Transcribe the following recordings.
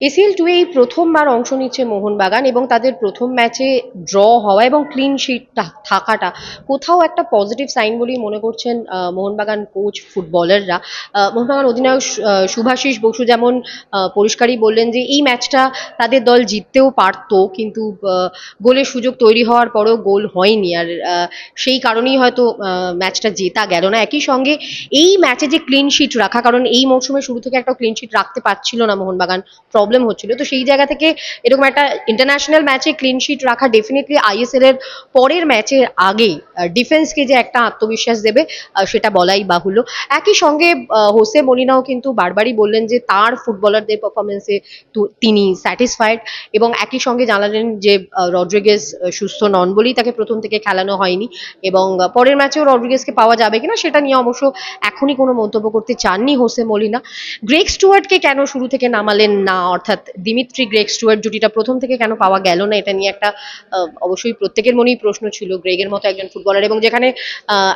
ACL two এই প্রথমবার অংশ নিচ্ছে মোহনবাগান এবং তাদের প্রথম ম্যাচে ড্র হওয়া এবং ক্লিন শিট থাকাটা। কোথাও একটা পজিটিভ সাইন বলেই মনে করছেন মোহনবাগান কোচ ফুটবলাররা মোহনবাগান অধিনায়ক সু- আহ, শুভাশিস বসু যেমন পরিষ্কারই বললেন যে এই ম্যাচটা তাদের দল জিততেও পারতো কিন্তু গোলের সুযোগ তৈরি হওয়ার পরেও গোল হয়নি। আর সেই কারণেই হয়তো ম্যাচটা জেতা গেল না। একই সঙ্গে এই ম্যাচে যে ক্লিন শিট রাখা কারণ এই মৌসুমে শুরু থেকে একটা ক্লিন শিট রাখতে পারছিল না মোহনবাগান। প্রবলেম হচ্ছিল। তো সেই জায়গা থেকে এরকম একটা ইন্টারন্যাশনাল ম্যাচে ক্লিন শিট রাখা ডেফিনেটলি আইএসএল এর পরের ম্যাচের আগে ডিফেন্সকে যে একটা আত্মবিশ্বাস দেবে সেটা বলাই বাহুল্য। একই সঙ্গে হোসে মলিনাও কিন্তু বারবারই বললেন যে তার ফুটবলারদের পারফরমেন্সে তিনি স্যাটিসফাইড এবং একই সঙ্গে জানালেন যে রড্রিগেজ সুস্থ নন বলেই তাকে প্রথম থেকে খেলানো হয়নি এবং পরের ম্যাচেও রড্রিগেজকে পাওয়া যাবে কিনা সেটা নিয়ে অবশ্য এখনই কোনো মন্তব্য করতে চাননি হোসে মলিনা। গ্রেক স্টুয়ার্টকে কেন শুরু থেকে নামালেন না অর্থাৎ দিমিত্রি গ্রেক স্টুয়ার্ট জুটিটা প্রথম থেকে কেন পাওয়া গেল না, এটা নিয়ে একটা অবশ্যই প্রত্যেকের মনেই প্রশ্ন ছিল গ্রেগের মতো একজন ফুটবলার এবং যেখানে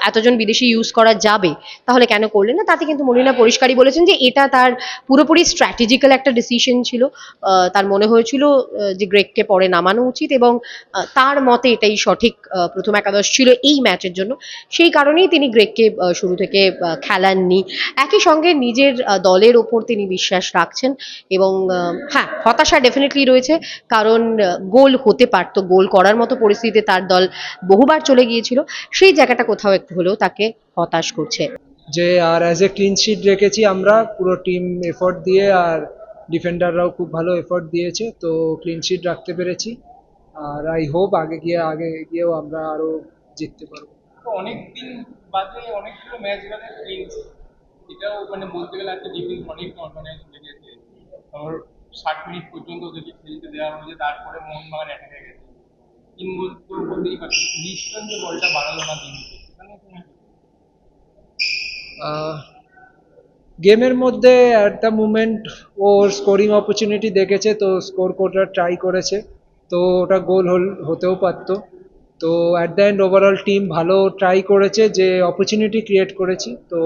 এতজন বিদেশি ইউজ করা যাবে, তাহলে কেন করলেন না? তাতে কিন্তু মলিনা পরিষ্কারই বলেছেন যে এটা তার পুরোপুরি স্ট্র্যাটেজিক্যাল একটা ডিসিশন ছিল তার মনে হয়েছিল যে গ্রেগকে পরে নামানো উচিত এবং তার মতে এটাই সঠিক প্রথম একাদশ ছিল এই ম্যাচের জন্য। সেই কারণেই তিনি গ্রেগকে শুরু থেকে খেলাননি। একই সঙ্গে নিজের দলের ওপর তিনি বিশ্বাস রাখছেন এবং হ্যাঁ হতাশা ডেফিনেটলি রয়েছে। কারণ গোল হতে পারতো গোল করার মতো পরিস্থিতিতে তার দল বহুবার চলে গিয়েছিল। সেই জায়গাটা কোথাও একটু হলেও তাকে হতাশ করছে। যে আর অ্যাজ এ ক্লিন শিট রেখেছি আমরা পুরো টিম এফোর্ট দিয়ে আর ডিফেন্ডাররাও খুব ভালো এফোর্ট দিয়েছে তো ক্লিন শিট রাখতে পেরেছি। আর আই হোপ আগে গিয়ে আগে গিয়েও আমরা আরও জিততে পারব। অনেকদিন বাদে অনেকগুলো ম্যাচ বাদে এটাও মানে বলতে গেলে একটা ডিফেন্স অনেক মানে ষাট মিনিট পর্যন্ত ওদেরকে খেলতে দেওয়া হয়েছে তারপরে মোহনবাগান অ্যাটাকে গেছে। তিন গোল তো বলতেই পারছি লিস্টন যে বলটা বাড়ালো না সেখানে গেমের মধ্যে অ্যাট দ্য মুমেন্ট ওর স্কোরিং অপরচুনিটি দেখেছে, তো স্কোর করার ট্রাই করেছে। তো ওটা গোল হল, হতেও পারতো। তো at the end overall team ভালো ট্রাই করেছে, যে অপরচুনিটি ক্রিয়েট করেছি। তো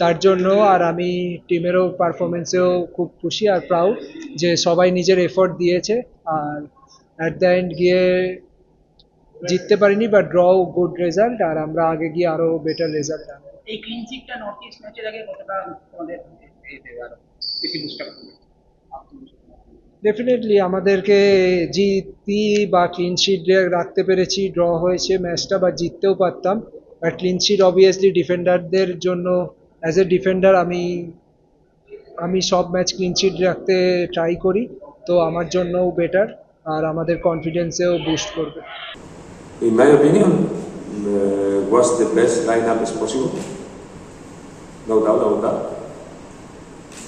তার জন্য আর আমি টিমেরও পারফরমেন্সেও খুব খুশি আর প্রাউড যে সবাই নিজের এফোর্ট দিয়েছে। আর অ্যাট দ্য এন্ড গিয়ে জিততে পারিনি বা ড্র গুড রেজাল্ট আর আমরা আগে গিয়ে আরও বেটার রেজাল্ট আনব। এই ক্লিন শিটটা নর্থ ইস্ট ম্যাচের আগে কতটা তোমাদের এ দেবে আরও? বেশি বুস্টার করবে? ডেফিনেটলি আমাদেরকে জিতি বা ক্লিন শিট রাখতে পেরেছি ড্র হয়েছে ম্যাচটা বা জিততেও পারতাম। বাট ক্লিন শিট অবভিয়াসলি ডিফেন্ডারদের জন্য অ্যাজ এ ডিফেন্ডার আমি আমি সব ম্যাচ ক্লিন শিট রাখতে ট্রাই করি তো আমার জন্যও বেটার আর আমাদের কনফিডেন্সেও বুস্ট করবে in my opinion, uh, was the best lineup as possible. No doubt about that.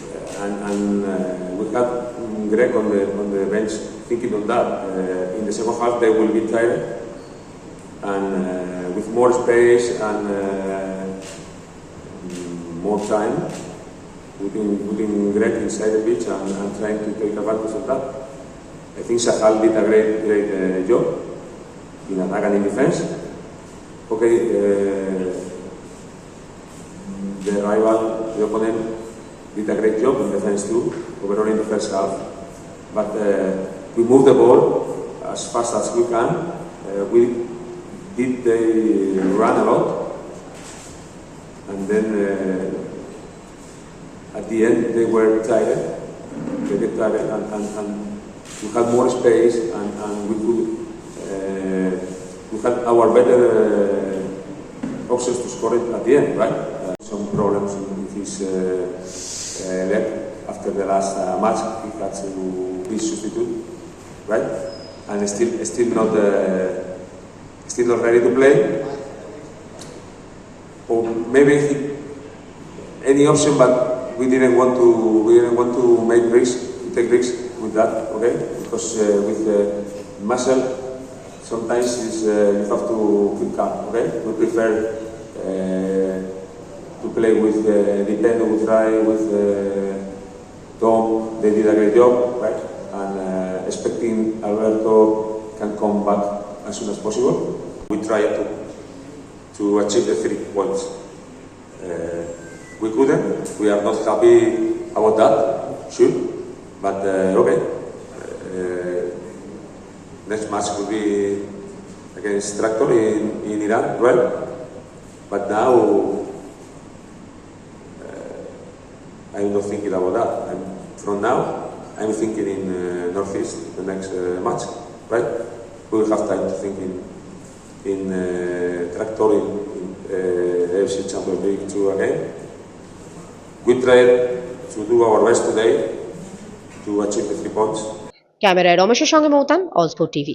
Uh, and and uh, we had mm, Greg on the on the bench thinking on that. Uh, in the second half, they will be tired, and uh, with more space and uh, mm, more time, putting putting Greg inside the pitch and, and trying to take advantage of that. I think Sahal did a great great uh, job in attack and in defense. Okay, uh, the rival, the opponent, did a great job in defense too, overall in the first half. But uh, we moved the ball as fast as we can. Uh, we did they run a lot, and then uh, at the end they were tired. They get tired, and, and, and we had more space, and, and we could uh, we had our better uh, options to score it at the end, right? Uh, some problems with his uh, uh, leg after the last uh, match. He had to be substitute, right? And still, still not, uh, still not ready to play. Or maybe he, any option, but we didn't want to. We didn't want to make risks, take risks with that, okay? Because uh, with uh, muscle sometimes is, uh, you have to keep calm, okay? We prefer uh, to play with uh, Nintendo, we try with uh, Tom, they did a great job, right? And expecting Alberto can come back as soon as possible. We try to, to achieve the three points. We couldn't, we are not happy about that, sure, But uh, okay, uh, next match will be against Tractor in, in Iran, well. But now uh, I'm not thinking about that. I'm, from now, I'm thinking in uh, Northeast, the next uh, match, right? We will have time to think in, in uh, Tractor in, in Champions League 2 again. We tried to do our best today to achieve the three points. ক্যামেরায় রমেশের সঙ্গে মৌতান all sport TV